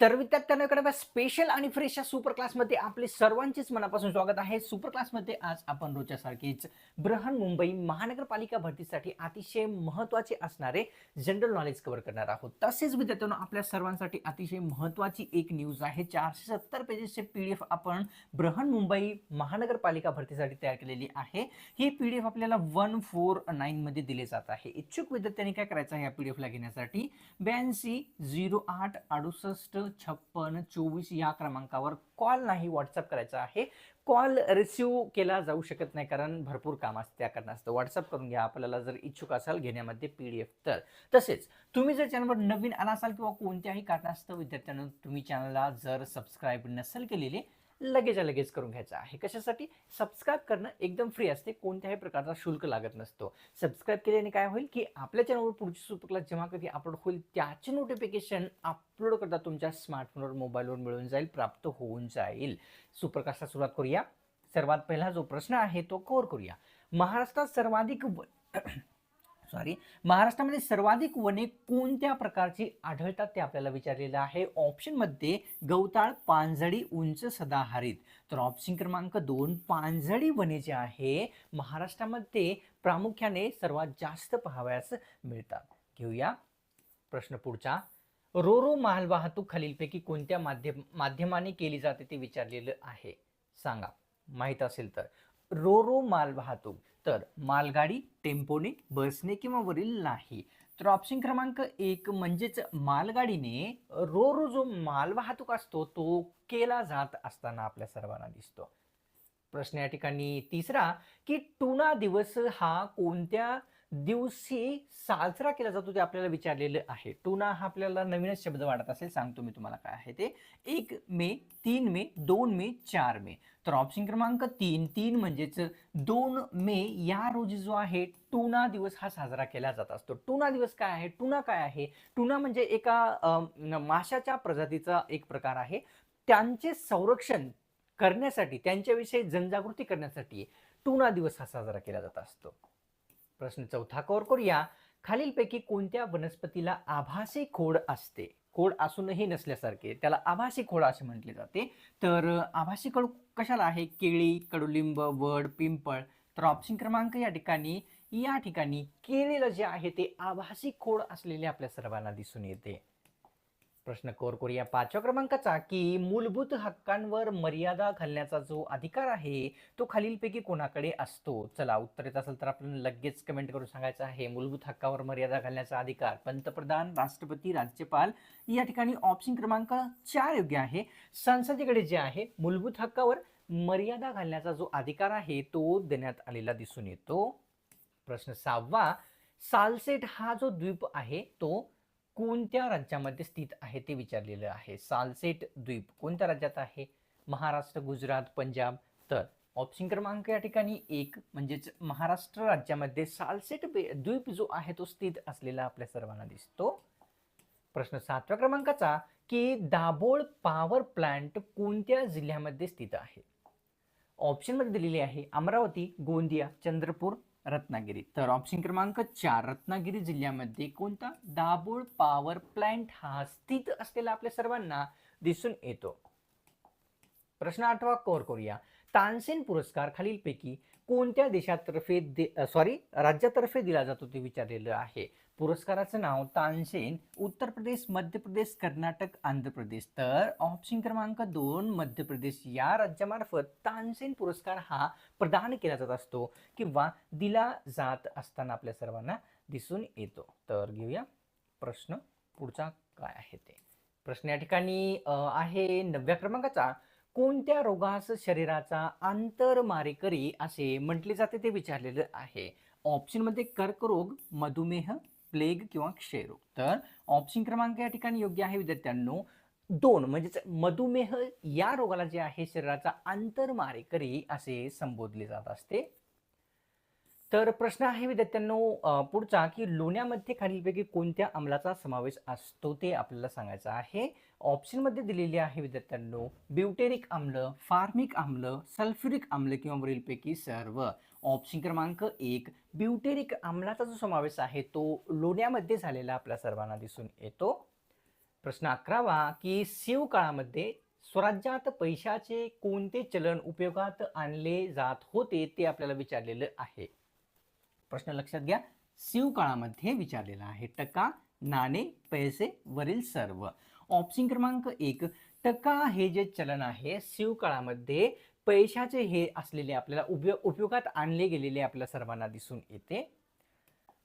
तर विद्यार्थ्यांकडे स्पेशल आणि फ्रेश या सुपर क्लासमध्ये आपले सर्वांचेच मनापासून स्वागत आहे. सुपर क्लासमध्ये आज आपण रोजच्यासारखीच बृहन मुंबई महानगरपालिका भरतीसाठी अतिशय महत्त्वाचे असणारे जनरल नॉलेज कव्हर करणार आहोत. तसेच विद्यार्थ्यांना आपल्या सर्वांसाठी अतिशय महत्त्वाची एक न्यूज आहे. चारशे सत्तर पेजेसचे पी डी एफ आपण बृहन मुंबई महानगरपालिका भरतीसाठी तयार केलेली आहे. ही पी डी एफ आपल्याला वन फोर नाईनमध्ये दिले जात आहे. इच्छुक विद्यार्थ्यांनी काय करायचं आहे या पी डी एफला घेण्यासाठी? ब्याऐंशी झिरो आठ अडुसष्ट छप्पन चोवीस या क्रमांकावर कॉल नाही व्हॉट्सअप करायचा आहे. कॉल रिसिव्ह केला जाऊ शकत नाही कारण भरपूर काम असते त्या कारणास्तव. व्हॉट्सअप करून घ्या. आपल्याला जर इच्छुक असाल घेण्यामध्ये पी डी एफ तर. तसेच तुम्ही जर चॅनलवर नवीन आला असाल किंवा कोणत्याही कारणास्तव विद्यार्थ्यांना तुम्ही चॅनलला जर सबस्क्राईब नसेल केलेले लगेच लगेच करून घ्यायचं आहे. कशासाठी? सबस्क्राईब करणं एकदम फ्री असते. कोणत्याही प्रकारचा शुल्क लागत नसतो. सबस्क्राईब केल्याने काय होईल की आपल्या चॅनलवर पुढची सुपर क्लास जेव्हा कधी अपलोड होईल त्याचे नोटिफिकेशन अपलोड करता तुमच्या स्मार्टफोनवर मोबाईलवर मिळून जाईल प्राप्त होऊन जाईल. सुपर सुरुवात करूया. सर्वात पहिला जो प्रश्न आहे तो कव्हर करूया. महाराष्ट्रात सर्वाधिक सॉरी महाराष्ट्रामध्ये सर्वाधिक वने कोणत्या प्रकारची आढळतात ते आपल्याला विचारलेलं आहे? ऑप्शनमध्ये गवताळ पानझडी उंच सदाहरित. तर ऑप्शन क्रमांक दोन पानझडी वने जे आहे महाराष्ट्रामध्ये प्रामुख्याने सर्वात जास्त पाहावयास मिळतात. घेऊया प्रश्न पुढचा. रोरो मालवाहतूक खालीलपैकी कोणत्या माध्यम माध्यमाने केली जाते ते विचारलेलं आहे? सांगा. माहीत असेल तर. रोरो मालवाहतूक तर मालगाडी टेम्पोने बसने किंवा वरील नाही. तर ऑप्शन क्रमांक एक म्हणजेच मालगाडीने रो रो जो मालवाहतूक असतो तो केला जात असताना आपल्या सर्वांना दिसतो. प्रश्न या ठिकाणी तिसरा की टुना दिवस हा कोणत्या दिवशी साजरा केला जातो ते आपल्याला विचारलेलं आहे. टुना हा आपल्याला नवीनच शब्द वाटत असेल सांगतो मी तुम्हाला काय आहे ते. एक मे तीन मे दोन मे चार मे. तर ऑप्शन क्रमांक तीन तीन म्हणजेच दोन मे या रोजी जो आहे टुना दिवस हा साजरा केला जात असतो. टुना दिवस काय आहे? टुना काय आहे? टुना म्हणजे एका माशाच्या प्रजातीचा एक प्रकार आहे. त्यांचे संरक्षण करण्यासाठी त्यांच्याविषयी जनजागृती करण्यासाठी टुना दिवस हा साजरा केला जात असतो. प्रश्न चौथा कवर करूया. खालीलपैकी कोणत्या वनस्पतीला आभासी खोड असते? खोड असूनही नसल्यासारखे त्याला आभासी खोड असे म्हटले जाते. तर आभासी खोड कशाला आहे? केळी कडुलिंब वड पिंपळ. तर ऑप्शन क्रमांक या ठिकाणी या ठिकाणी केळीला जे आहे ते आभासी खोड असलेले आपल्या सर्वांना दिसून येते. प्रश्न कोर करूया. पाचव्या क्रमांकाचा की मूलभूत हक्कांवर मर्यादा घालण्याचा जो अधिकार आहे तो खालीलपैकी कोणाकडे असतो? चला उत्तर येत असेल तर आपण लगेच कमेंट करून सांगायचं आहे. मूलभूत हक्कावर मर्यादा घालण्याचा अधिकार. पंतप्रधान राष्ट्रपती राज्यपाल या ठिकाणी ऑप्शन क्रमांक चार योग्य आहे. संसदेकडे जे आहे मूलभूत हक्कावर मर्यादा घालण्याचा जो अधिकार आहे तो देण्यात आलेला दिसून येतो. प्रश्न सहावा सालसेट हा जो द्वीप आहे तो कोणत्या राज्यामध्ये स्थित आहे ते विचारलेलं आहे? सालसेट द्वीप कोणत्या राज्यात आहे? महाराष्ट्र गुजरात पंजाब. तर ऑप्शन क्रमांक या ठिकाणी एक म्हणजेच महाराष्ट्र राज्यामध्ये सालसेट द्वीप जो आहे तो स्थित असलेला आपल्या सर्वांना दिसतो. प्रश्न सातव्या क्रमांकाचा की दाभोळ पॉवर प्लांट कोणत्या जिल्ह्यामध्ये स्थित आहे? ऑप्शनमध्ये दिलेली आहे अमरावती गोंदिया चंद्रपूर. रत्नागिरी. तर ऑप्शन क्रमांक चार रत्नागिरी जिल्ह्यामध्ये कोणता दाभोळ पॉवर प्लांट हा स्थित असलेला आपल्या सर्वांना दिसून येतो? प्रश्न आठवा कोर करूया. तानसेन पुरस्कार खालीलपैकी कोणत्या देशातर्फे दे सॉरी राज्यातर्फे दिला जातो ते विचारलेलं आहे. पुरस्काराचं नाव तानसेन उत्तर प्रदेश मध्य प्रदेश कर्नाटक आंध्र प्रदेश. तर ऑप्शन क्रमांक दोन मध्य प्रदेश या राज्यामार्फत तानसेन पुरस्कार हा प्रदान केला जात असतो किंवा दिला जात असताना आपल्या सर्वांना दिसून येतो. तर घेऊया प्रश्न पुढचा काय आहे ते. प्रश्न या ठिकाणी आहे नवव्या क्रमांकाचा. कोणत्या रोगास शरीराचा आंतरमारेकरी असे म्हटले जाते ते विचारलेलं आहे. ऑप्शनमध्ये कर्करोग मधुमेह प्लेग किंवा क्षयरोग. तर ऑप्शन क्रमांक या ठिकाणी योग्य आहे विद्यार्थ्यांनो. दोन म्हणजेच मधुमेह या रोगाला जे आहे शरीराचा आंतरमारेकरी असे संबोधले जात असते. तर प्रश्न आहे विद्यार्थ्यांनो पुढचा की लोण्यामध्ये खालीलपैकी कोणत्या अमलाचा समावेश असतो ते आपल्याला सांगायचं आहे. ऑप्शनमध्ये दिलेली आहे विद्यार्थ्यांनो ब्युटेरिक आम्ल फार्मिक आम्ल सल्फ्युरिक आम्ल किंवा वरीलपैकी सर्व. ऑप्शन क्रमांक एक ब्युटेरिक आम्लाचा जो समावेश आहे तो लोण्यामध्ये झालेला आपल्या सर्वांना दिसून येतो. प्रश्न अकरावा की शिव काळामध्ये स्वराज्यात पैशाचे कोणते चलन उपयोगात आणले जात होते ते आपल्याला विचारलेलं आहे. प्रश्न लक्षात घ्या शिव काळामध्ये विचारलेला आहे. टका नाणे पैसे वरील सर्व. ऑप्शन क्रमांक एक टका हे जे चलन आहे शिवकाळामध्ये पैशाचे हे असलेले आपल्याला उपयोग उपयोगात आणले गेलेले आपल्या सर्वांना दिसून येते.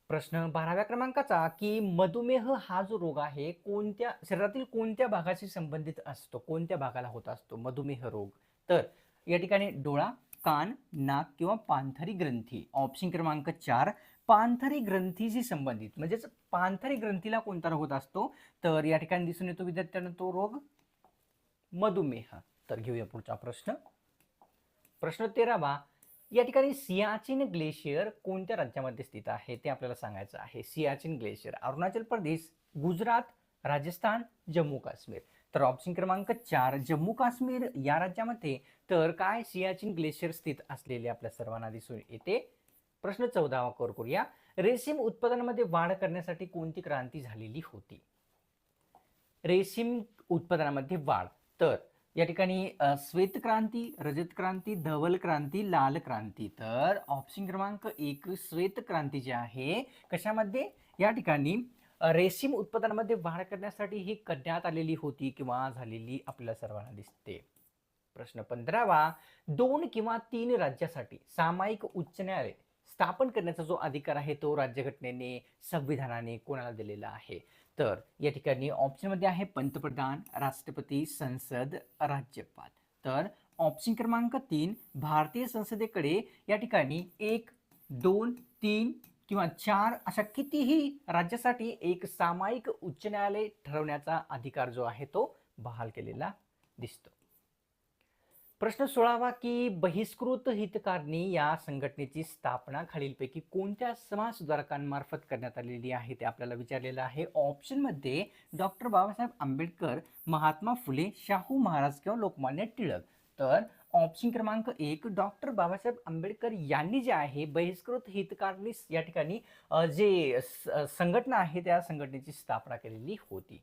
प्रश्न बाराव्या क्रमांकाचा की मधुमेह हा जो रोग आहे कोणत्या शरीरातील कोणत्या भागाशी संबंधित असतो? कोणत्या भागाला होत असतो मधुमेह रोग? तर या ठिकाणी डोळा कान नाक किंवा पांथरी ग्रंथी. ऑप्शन क्रमांक चार पांथरी ग्रंथीशी संबंधित. म्हणजेच पांथरी ग्रंथीला कोणता रोग होत असतो? तर या ठिकाणी दिसून येतो विद्यार्थ्यांना तो रोग मधुमेह. तर घेऊया पुढचा प्रश्न. प्रश्न तेरावा. या ठिकाणी सियाचिन ग्लेशियर कोणत्या राज्यामध्ये स्थित आहे? ते आपल्याला सांगायचं आहे. सियाचिन ग्लेशियर. अरुणाचल प्रदेश गुजरात राजस्थान जम्मू काश्मीर. तर ऑप्शन क्रमांक चार जम्मू काश्मीर या राज्यामध्ये. तर काय सियाचिन ग्लेशियर स्थित असलेले आपल्या सर्वांना दिसून येते? प्रश्न चौदावा कर करूया. रेशीम उत्पादनामध्ये वाढ करण्यासाठी कोणती क्रांती झालेली होती? रेशीम उत्पादनामध्ये वाढ. तर या ठिकाणी श्वेत क्रांती रजत क्रांती धवल क्रांती लाल क्रांती. तर ऑप्शन क्रमांक एक श्वेत क्रांती जी आहे कशामध्ये? या ठिकाणी रेशीम उत्पादनामध्ये वाढ करण्यासाठी ही करण्यात आलेली होती किंवा झालेली आपल्या सर्वांना दिसते. प्रश्न पंधरावा दोन किंवा तीन राज्यासाठी सामायिक उच्च न्यायालय स्थापन करण्याचा जो अधिकार आहे तो राज्यघटनेने संविधानाने कोणाला दिलेला आहे? तर या ठिकाणी ऑप्शनमध्ये आहे पंतप्रधान राष्ट्रपती संसद राज्यपाल. तर ऑप्शन क्रमांक तीन भारतीय संसदेकडे या ठिकाणी एक दोन तीन किंवा चार अशा कितीही राज्यासाठी एक सामायिक उच्च न्यायालय ठरवण्याचा अधिकार जो आहे तो बहाल केलेला दिसतो. प्रश्न सोळावा की बहिष्कृत हितकारणी या संघटनेची स्थापना खालीलपैकी कोणत्या समाज सुधारकांमार्फत करण्यात आलेली आहे ते आपल्याला विचारलेलं आहे. ऑप्शनमध्ये डॉक्टर बाबासाहेब आंबेडकर महात्मा फुले शाहू महाराज किंवा लोकमान्य टिळक. तर ऑप्शन क्रमांक एक डॉक्टर बाबासाहेब आंबेडकर यांनी जे आहे बहिष्कृत हितकारणी या ठिकाणी जे संघटना आहे त्या संघटनेची स्थापना केलेली होती.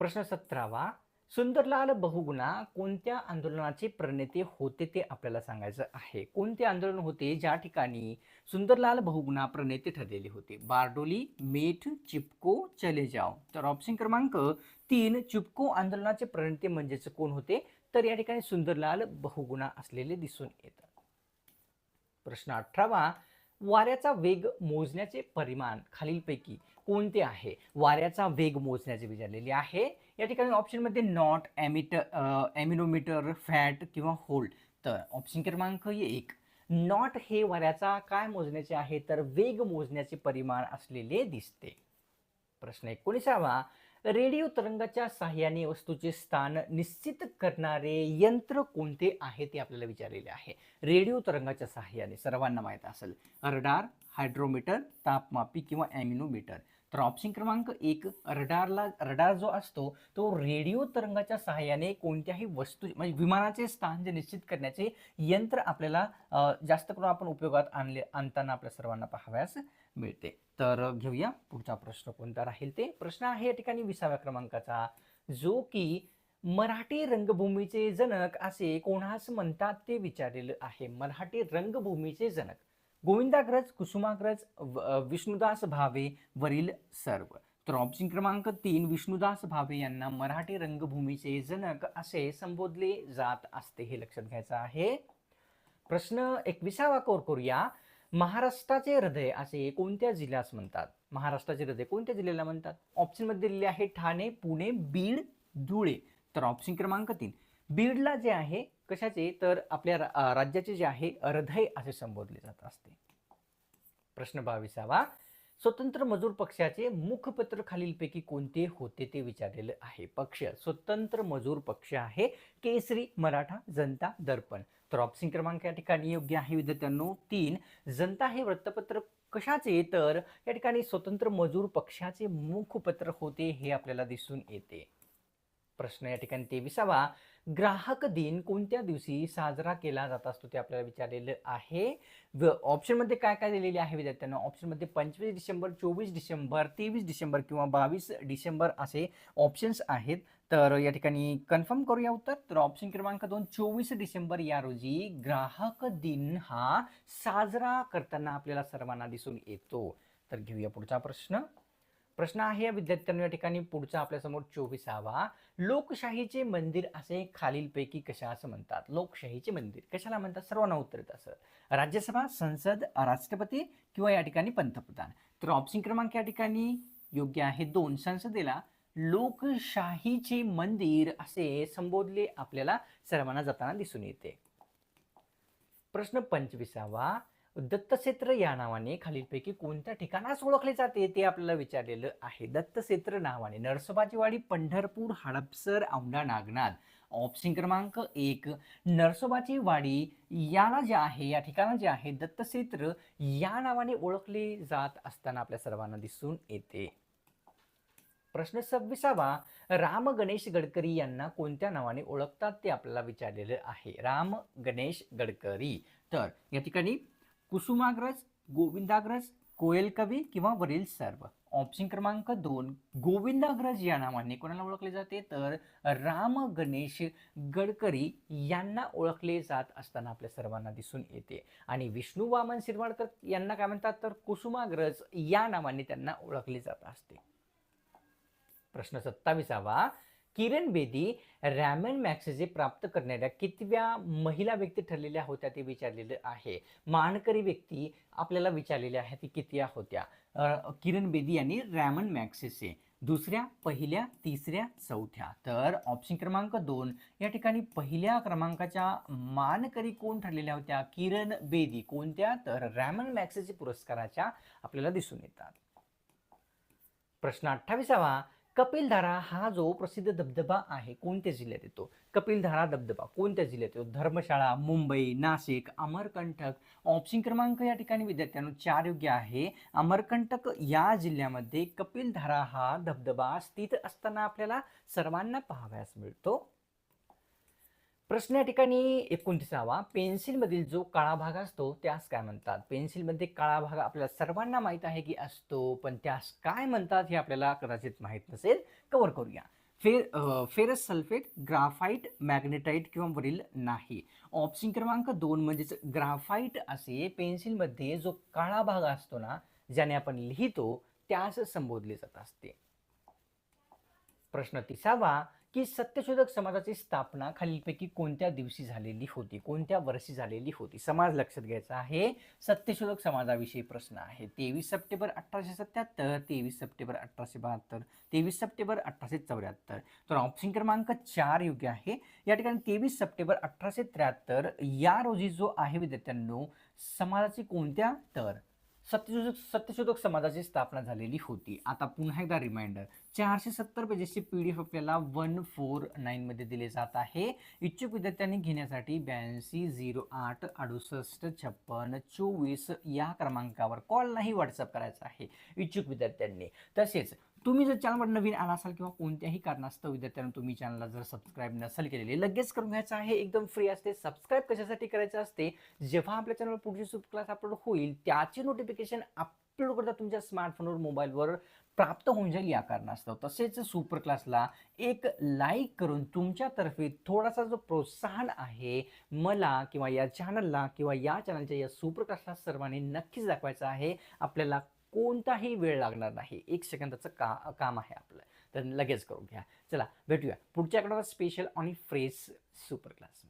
प्रश्न सतरावा सुंदरलाल बहुगुणा कोणत्या आंदोलनाचे प्रणेते होते ते आपल्याला सांगायचं आहे? कोणते आंदोलन होते ज्या ठिकाणी सुंदरलाल बहुगुणा प्रणेते ठरलेले होते? बारडोली मेठ चिपको चले जाओ तर ऑप्शन क्रमांक तीन चिपको आंदोलनाचे प्रणेते म्हणजेच कोण होते? तर या ठिकाणी सुंदरलाल बहुगुणा असलेले दिसून येतात प्रश्न अठरावा वाऱ्याचा वेग मोजण्याचे परिमाण खालीलपैकी कोणते आहे? वाऱ्याचा वेग मोजण्याचे विचारलेले आहे. या ठिकाणी ऑप्शनमध्ये नॉट ॲमिटर ॲमिनोमीटर फॅट किंवा होल्ड तर ऑप्शन क्रमांक एक. नॉट हे वाऱ्याचा काय मोजण्याचे आहे? तर वेग मोजण्याचे परिमाण असलेले दिसते. प्रश्न एकोणीसावा. रेडिओ तरंगाच्या साह्याने वस्तूचे स्थान निश्चित करणारे यंत्र कोणते आहे ते आपल्याला विचारलेले आहे. रेडिओ तरंगाच्या साह्याने सर्वांना माहीत असेल. रडार हायड्रोमीटर तापमापी किंवा ॲमिनोमीटर तर ऑप्शन क्रमांक एक रडारला रडार जो असतो तो रेडिओ तरंगाच्या सहाय्याने कोणत्याही वस्तू म्हणजे विमानाचे स्थान जे निश्चित करण्याचे यंत्र आपल्याला जास्त करून आपण उपयोगात आणले आणताना आपल्या सर्वांना पाहाव्यास मिळते. तर घेऊया पुढचा प्रश्न कोणता राहील ते? प्रश्न आहे या ठिकाणी विसाव्या क्रमांकाचा जो की मराठी रंगभूमीचे जनक असे कोणास म्हणतात ते विचारलेलं आहे? मराठी रंगभूमीचे जनक. गोविंदाग्रज कुसुमाग्रज व- विष्णुदास भावे वरील सर्व. तर ऑप्शन क्रमांक तीन विष्णुदास भावे यांना मराठी रंगभूमीचे जनक असे संबोधले जात असते हे लक्षात घ्यायचं आहे. प्रश्न एकविसावा कोर करूया. महाराष्ट्राचे हृदय असे कोणत्या जिल्ह्यास म्हणतात? महाराष्ट्राचे हृदय कोणत्या जिल्ह्याला म्हणतात? ऑप्शनमध्ये दिलेले आहे ठाणे पुणे बीड धुळे. तर ऑप्शन क्रमांक तीन. बीडला जे आहे कशाचे? तर आपल्या रा- राज्याचे जे आहे हृदय असे संबोधले जात असते. प्रश्न बावीसावा. स्वतंत्र मजूर पक्षाचे मुखपत्र खालीलपैकी कोणते होते ते विचारलेलं आहे. पक्ष स्वतंत्र मजूर पक्ष आहे केसरी मराठा जनता दर्पण. तर ऑप्शन क्रमांक या ठिकाणी योग्य आहे विद्यार्थ्यांनो. तीन जनता हे वृत्तपत्र कशाचे? तर या ठिकाणी स्वतंत्र मजूर पक्षाचे मुखपत्र होते हे आपल्याला दिसून येते. प्रश्न या ठिकाणी तेविसावा. ग्राहक दिन कोणत्या दिवशी साजरा केला जात असतो ते आपल्याला विचारलेलं आहे. व ऑप्शनमध्ये काय काय दिलेले आहे विद्यार्थ्यांना? ऑप्शनमध्ये पंचवीस डिसेंबर चोवीस डिसेंबर तेवीस डिसेंबर किंवा बावीस डिसेंबर असे ऑप्शन्स आहेत. तर या ठिकाणी कन्फर्म करूया उत्तर. तर ऑप्शन क्रमांक दोन चोवीस डिसेंबर या रोजी ग्राहक दिन हा साजरा करताना आपल्याला सर्वांना दिसून येतो. तर घेऊया पुढचा प्रश्न. प्रश्न आहे या विद्यार्थ्यांना या ठिकाणी पुढचा आपल्यासमोर चोवीसावा. लोकशाहीचे मंदिर असे खालीलपैकी कशा असं म्हणतात? लोकशाहीचे मंदिर. कशाला म्हणतात? सर्वांना उत्तर येत असं. राज्यसभा संसद राष्ट्रपती किंवा या ठिकाणी पंतप्रधान. तर ऑप्शन क्रमांक या ठिकाणी योग्य आहे दोन. संसदेला लोकशाहीचे मंदिर असे संबोधले आपल्याला सर्वांना जाताना दिसून येते. प्रश्न पंचवीसावा. दत्तक्षेत्र या नावाने खालीलपैकी कोणत्या ठिकाणास ओळखले जाते ते आपल्याला विचारलेलं आहे. दत्तक्षेत्र नावाने नरसोबाचीवाडी पंढरपूर हडपसर औंढा नागनाथ ऑप्शन क्रमांक एक. नरसोबाची वाडी याला जे आहे या ठिकाणं जे आहे दत्तक्षेत्र या नावाने ओळखले जात असताना आपल्या सर्वांना दिसून येते. प्रश्न सव्वीसावा. राम गणेश गडकरी यांना कोणत्या नावाने ओळखतात ते आपल्याला विचारलेलं आहे. राम गणेश गडकरी. तर या ठिकाणी कुसुमाग्रज गोविंदाग्रज कोयल कवी किंवा वरील सर्व. ऑप्शन क्रमांक दोन गोविंदाग्रज या नावाने कोणाला ओळखले जाते? तर राम गणेश गडकरी यांना ओळखले जात असताना आपल्या सर्वांना दिसून येते. आणि विष्णू वामन शिरवाडकर यांना काय म्हणतात? तर कुसुमाग्रज या नावाने त्यांना ओळखले जात असते. प्रश्न सत्तावीसावा किरण बेदी रॅमन मॅक्सेजे प्राप्त करणाऱ्या कितव्या महिला व्यक्ती ठरलेल्या होत्या ते विचारलेलं आहे. मानकरी व्यक्ती आपल्याला विचारलेल्या आहेत ती किती होत्या? किरण बेदी यांनी रॅमन मॅक्सेसे दुसऱ्या पहिल्या तिसऱ्या चौथ्या. तर ऑप्शन क्रमांक दोन या ठिकाणी पहिल्या क्रमांकाच्या मानकरी कोण ठरलेल्या होत्या? किरण बेदी. कोणत्या? तर रॅमन मॅक्सेसे पुरस्काराच्या आपल्याला दिसून येतात. प्रश्न अठ्ठावीसावा कपिलधारा हा जो प्रसिद्ध धबधबा आहे कोणत्या जिल्ह्यात येतो? कपिलधारा धबधबा कोणत्या जिल्ह्यात येतो? धर्मशाळा मुंबई नाशिक अमरकंटक. ऑप्शन क्रमांक या ठिकाणी विद्यार्थ्यांनो चार योग्य आहे. अमरकंटक या जिल्ह्यामध्ये कपिलधारा हा धबधबा स्थित असताना आपल्याला सर्वांना पाहावयास मिळतो. प्रश्न या ठिकाणी एकोणतीसावा. पेन्सिलमधील जो काळा भाग असतो त्यास काय म्हणतात? पेन्सिलमध्ये काळा भाग आपल्याला सर्वांना माहीत आहे की असतो पण त्यास काय म्हणतात हे आपल्याला कदाचित माहीत नसेल? कव्हर करूया. फेर फेरस सल्फेट ग्राफाईट मॅग्नेटाईट किंवा वरील नाही. ऑप्शन क्रमांक दोन म्हणजेच ग्राफाईट असे पेन्सिलमध्ये जो काळा भाग असतो ना ज्याने आपण लिहितो त्यास संबोधले जात असते. प्रश्न तिसावा. की सत्यशोधक समाजाची स्थापना खालीलपैकी कोणत्या दिवशी झालेली होती? कोणत्या वर्षी झालेली होती? समाज लक्षात घ्यायचा आहे. सत्यशोधक समाजाविषयी प्रश्न आहे. तेवीस सप्टेंबर अठराशे सत्याहत्तर तेवीस सप्टेंबर अठराशे बहात्तर तेवीस सप्टेंबर अठराशे चौऱ्याहत्तर. तर ऑप्शन क्रमांक चार योग्य आहे. या ठिकाणी तेवीस सप्टेंबर अठराशे त्र्याहत्तर या रोजी जो आहे विद्यार्थ्यांनो समाजाची कोणत्या? तर सत्यशोधक सत्यशोधक समाजाची स्थापना झालेली होती. आता पुन्हा एकदा रिमाइंडर चारशे सत्तर पेजेसची पी डी एफ आपल्याला वन फोर नाईनमध्ये दिले जात आहे. इच्छुक विद्यार्थ्यांनी घेण्यासाठी ब्याऐंशी झिरो आठ अडुसष्ट छप्पन चोवीस या क्रमांकावर कॉल नाही व्हॉट्सअप करायचा आहे. इच्छुक विद्यार्थ्यांनी. तसेच तुम्ही जर चॅनलवर नवीन आला असाल किंवा कोणत्याही कारणास्तव विद्यार्थ्यांना तुम्ही चॅनलला जर सबस्क्राईब नसेल केलेले लगेच करून घ्यायचं आहे. एकदम फ्री असते. सबस्क्राईब कशासाठी करायचं असते? जेव्हा आपल्या चॅनलवर पुढची सुप क्लास अपलोड होईल त्याची नोटिफिकेशन अपलोड करता तुमच्या स्मार्टफोनवर मोबाईलवर प्राप्त होऊन जाईल या कारणास्तव. तसेच सुपर क्लासला एक लाईक करून तुमच्यातर्फे थोडासा जो प्रोत्साहन आहे मला किंवा या चॅनलला किंवा या चॅनलच्या या सुपर क्लासला सर्वांनी नक्कीच दाखवायचं आहे. आपल्याला कोणताही वेळ लागणार नाही. एक सेकंदाचं का काम आहे आपलं. तर लगेच करून घ्या. चला भेटूया. पुढच्या आठवड्यात स्पेशल आणि फ्रेश सुपर क्लास